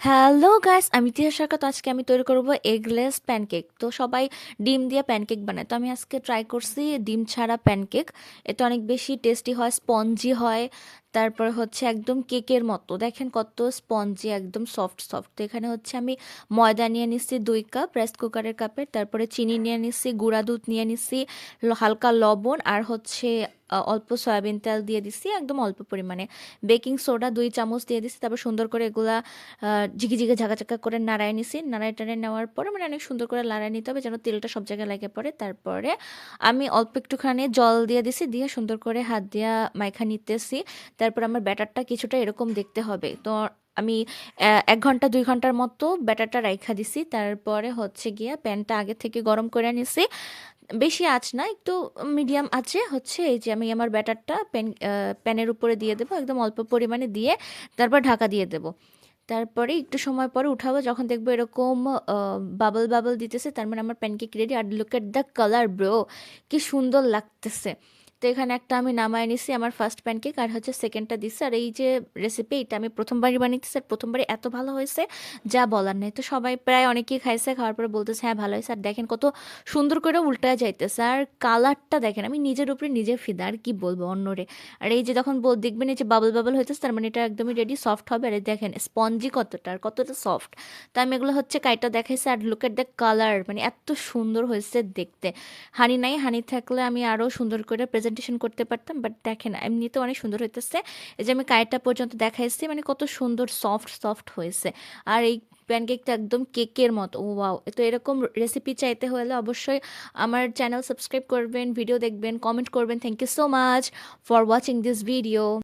Hello guys আমি তিয়া সরকার তো আজকে আমি তৈরি করব এগলেস প্যানকেক তো সবাই ডিম দিয়ে প্যানকেক বানায়। তো আমি আজকে ট্রাই করছি ডিম ছাড়া প্যানকেক এটা অনেক বেশি টেস্টি হয় স্পঞ্জি হয়। তারপর হচ্ছে একদম কেকের মতো। দেখেন কত স্পঞ্জি, একদম সফট সফট এখানে হচ্ছে আমি ময়দা নিয়ে নিচ্ছি দুই কাপ প্রেস কুকারের কাপের। তারপরে চিনি নিয়ে নিচ্ছি, গুঁড়া দুধ নিয়ে নিচ্ছি হালকা লবণ আর হচ্ছে অল্প সয়াবিন তেল দিয়ে দিচ্ছি, একদম অল্প পরিমাণে। বেকিং সোডা দুই চামচ দিয়ে দিচ্ছি, তারপর সুন্দর করে এগুলা জিগে ঝাঁকাঝাঁকা করে নাড়ায় নিছি নাড়ায় টাড়ায় নেওয়ার পরে মানে অনেক সুন্দর করে লাড়ায় নিতে হবে যেন তেলটা সব জায়গায় লাগে পড়ে। তারপরে আমি অল্প একটুখানি জল দিয়ে দিছি দিয়ে সুন্দর করে হাত দিয়া মাইখা নিতেছি। তারপর আমার ব্যাটারটা কিছুটা এরকম দেখতে হবে। তো আমি এক ঘণ্টা, দুই ঘণ্টার মতো ব্যাটারটা রাইখা দিছি। তারপরে হচ্ছে গিয়া প্যানটা আগে থেকে গরম করে নিছি। বেশি আঁচ না, একটু মিডিয়াম আঁচে হচ্ছে এই যে আমি আমার ব্যাটারটা প্যান প্যানের উপরে দিয়ে দেবো, একদম অল্প পরিমাণে দিয়ে তারপর ঢাকা দিয়ে দেবো। তারপরে একটু সময় পরে উঠাবো, যখন দেখব এরকম বাবল বাবল দিতেছে, তার মানে আমার pancake ready R look at the colour bro কি সুন্দর লাগতেছে। তো এখানে একটা আমি নামায় নিছি আমার ফার্স্ট প্যানকেক আর হচ্ছে সেকেন্ডটা দিচ্ছি আর এই যে রেসিপি এটা আমি প্রথমবারই বানিয়েছি আর প্রথমবারই এত ভালো হয়েছে, যা বলার নেই। তো সবাই প্রায় অনেকেই খাইছে, খাওয়ার পরে বলতেছে হ্যাঁ ভালো হয়েছে। আর দেখেন কত সুন্দর করে উল্টায় যাইতেছে। আর কালারটা দেখেন, আমি নিজের উপরে নিজে ফিদা, আর কি বলব অন্যরে। আর এই যে যখন বল- দেখবেন এই যে বাবল বাবল হইতেছে, তার মানে এটা একদমই রেডি সফট হবে। আর দেখেন স্পঞ্জি কতটা আর কতটা সফট তা আমি এগুলো হচ্ছে কাইটা দেখাইছে, আর লুক এট দ্য কালার মানে এত সুন্দর হয়েছে দেখতে। হানি নাই, হানি থাকলে আমি আরও সুন্দর করে প্রেজেন্টেশন করতে পারতাম বাট দেখেন, এমনিতে অনেক সুন্দর হইতেছে। এই যে আমি কায়েরটা পর্যন্ত দেখাইছি মানে কত সুন্দর সফট সফট হয়েছে। আর এই প্যানকেকটা একদম কেকের মতো, ও ওয়াও তো এরকম রেসিপি চাইতে হলে অবশ্যই আমার চ্যানেল সাবস্ক্রাইব করবেন ভিডিও দেখবেন কমেন্ট করবেন। Thank you so much for watching this video